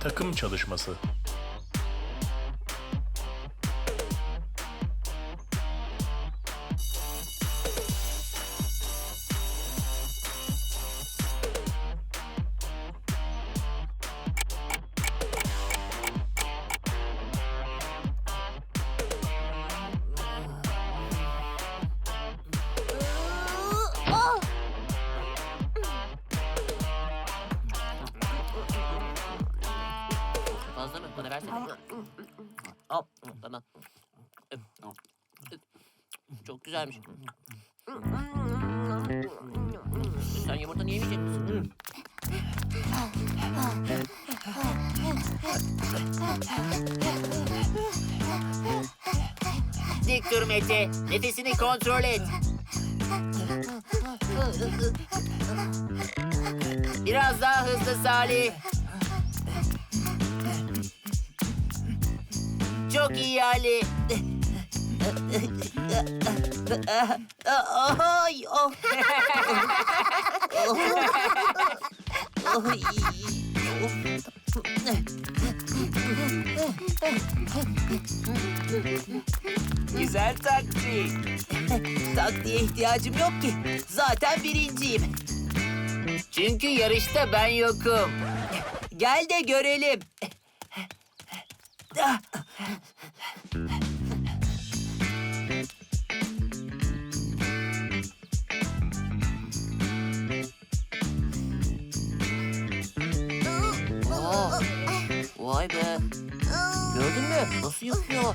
takım çalışması. Bana versene. Hop, tamam. Çok güzelmiş. Sen yumurtanı yemeyecek misin? Dik dur Mete. Nefesini kontrol et. Biraz daha hızlı Salih. Çok iyi Ali. Ay, oh. Ay, Güzel taktik. Taktiğe ihtiyacım yok ki. Zaten birinciyim. Çünkü yarışta ben yokum. Gel de görelim. Vay be. Gördün mü? Nasıl yapıyor?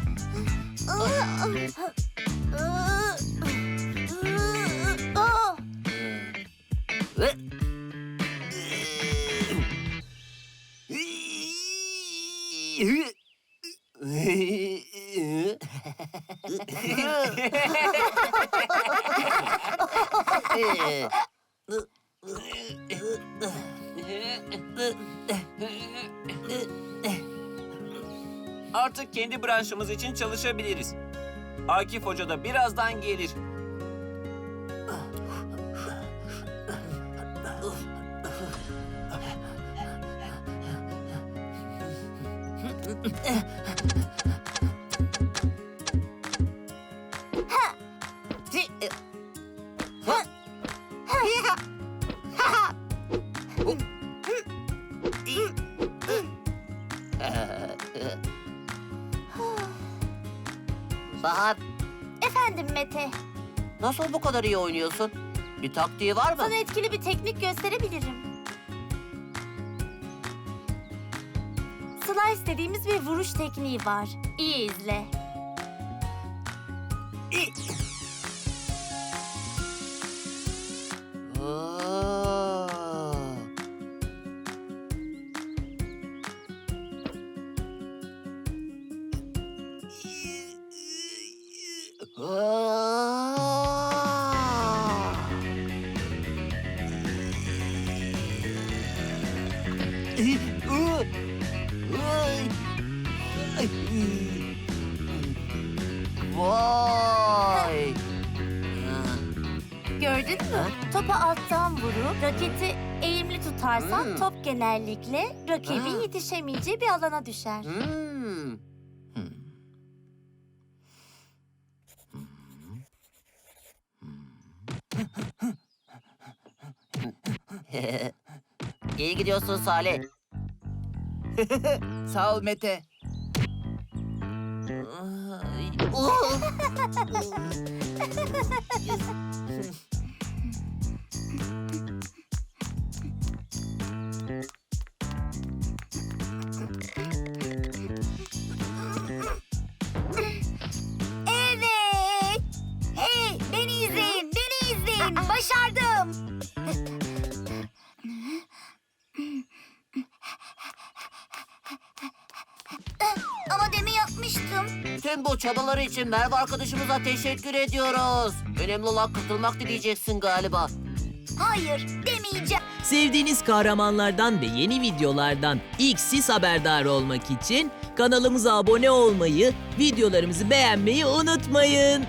Artık kendi branşımız için çalışabiliriz. Akif Hoca da birazdan gelir. Bahar, Efendim Mete, nasıl bu kadar iyi oynuyorsun? Bir taktiği var mı? sana etkili bir teknik gösterebilirim. Slice dediğimiz bir vuruş tekniği var. İyi izle. Aa. Vay! Gördün mü? Topa alttan vurup raketi eğimli tutarsan Hmm. top genellikle rakibin Ha. yetişemeyeceği bir alana düşer. Hmm. İyi gidiyorsun Salih. Sağ ol Mete. Ay, uh! bu çabaları için Merve arkadaşımıza teşekkür ediyoruz. Önemli olan katılmak dileyeceksin galiba. Hayır, demeyeceğim. Sevdiğiniz kahramanlardan ve yeni videolardan ilk siz haberdar olmak için kanalımıza abone olmayı, videolarımızı beğenmeyi unutmayın.